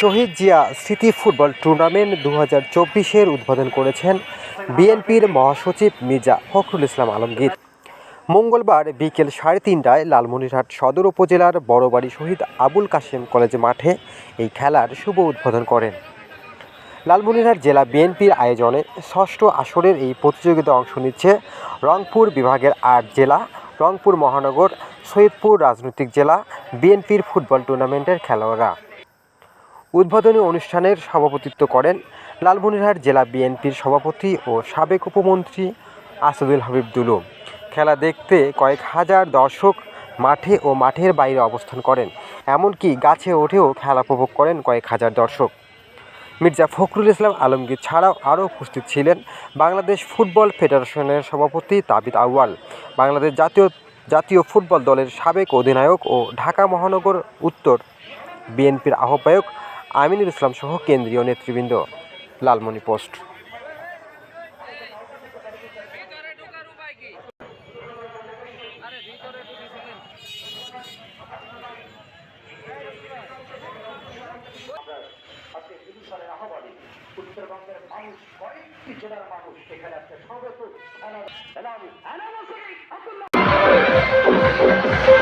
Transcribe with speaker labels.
Speaker 1: শহীদ জিয়া স্মৃতি football tournament দু হাজার চব্বিশের উদ্বোধন করেছেন বিএনপির মহাসচিব মির্জা ফখরুল ইসলাম আলমগীর। মঙ্গলবার বিকেল সাড়ে তিনটায় লালমনিরহাট সদর উপজেলার বড়বাড়ি শহীদ আবুল কাশেম কলেজ মাঠে এই খেলার শুভ উদ্বোধন করেন। লালমনিরহাট জেলা বিএনপির আয়োজনে ষষ্ঠ আসরের এই প্রতিযোগিতায় অংশ নিচ্ছে রংপুর বিভাগের আট জেলা রংপুর মহানগর, সৈয়দপুর রাজনৈতিক জেলা, বিএনপির ফুটবল টুর্নামেন্টের খেলোয়াড়রা। উদ্বোধনী অনুষ্ঠানের সভাপতিত্ব করেন লালমনিরহাট জেলা বিএনপির সভাপতি ও সাবেক উপমন্ত্রী আসাদুল হাবিব দুলু খেলা দেখতে কয়েক হাজার দর্শক মাঠে ও মাঠের বাইরে অবস্থান করেন, এমনকি গাছে ওঠেও খেলা উপভোগ করেন কয়েক হাজার দর্শক। মির্জা ফখরুল ইসলাম আলমগীর ছাড়াও আরও উপস্থিত ছিলেন বাংলাদেশ ফুটবল ফেডারেশনের সভাপতি তাবিদ আউয়াল। বাংলাদেশ জাতীয় জাতীয় ফুটবল দলের সাবেক অধিনায়ক ও ঢাকা মহানগর উত্তর বিএনপির আহ্বায়ক আমিনুল ইসলাম সহ কেন্দ্রীয় নেতৃবৃন্দ। লালমনি পোস্ট।
Speaker 2: মানুষ মানুষ এখানে
Speaker 3: Thank you.